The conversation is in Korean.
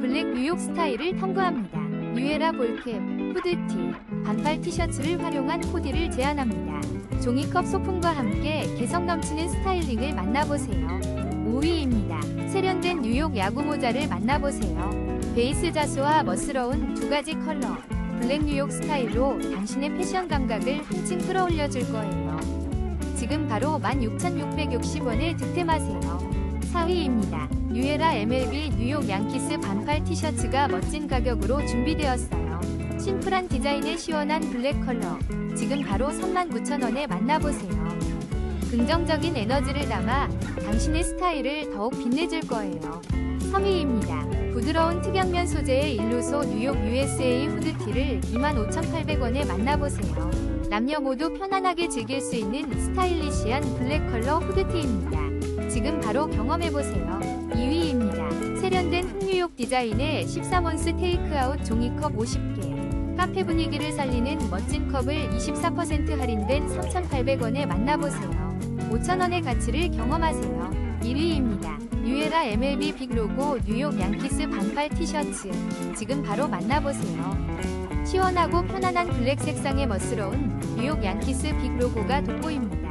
블랙 뉴욕 스타일을 탐구합니다. 뉴에라 볼캡, 후드티, 반팔 티셔츠를 활용한 코디를 제안합니다. 종이컵 소품과 함께 개성 넘치는 스타일링을 만나보세요. 5위입니다. 세련된 뉴욕 야구 모자를 만나보세요. 베이스 자수와 멋스러운 두 가지 컬러, 블랙 뉴욕 스타일로 당신의 패션 감각을 한층 끌어올려줄 거예요. 지금 바로 16,660원에 득템하세요. 4위입니다. 뉴에라 MLB 뉴욕 양키스 반팔 티셔츠가 멋진 가격으로 준비되었어요. 심플한 디자인의 시원한 블랙 컬러. 지금 바로 39,000원에 만나보세요. 긍정적인 에너지를 담아 당신의 스타일을 더욱 빛내줄 거예요. 3위입니다. 부드러운 특양면 소재의 일루소 뉴욕 USA 후드티를 25,800원에 만나보세요. 남녀 모두 편안하게 즐길 수 있는 스타일리시한 블랙 컬러 후드티입니다. 지금 바로 경험해보세요. 2위입니다. 세련된 흑뉴욕 디자인의 13온스 테이크아웃 종이컵 50개. 카페 분위기를 살리는 멋진 컵을 24% 할인된 3,800원에 만나보세요. 5,000원의 가치를 경험하세요. 1위입니다. 뉴에라 MLB 빅 로고 뉴욕 양키스 반팔 티셔츠. 지금 바로 만나보세요. 시원하고 편안한 블랙 색상의 멋스러운 뉴욕 양키스 빅 로고가 돋보입니다.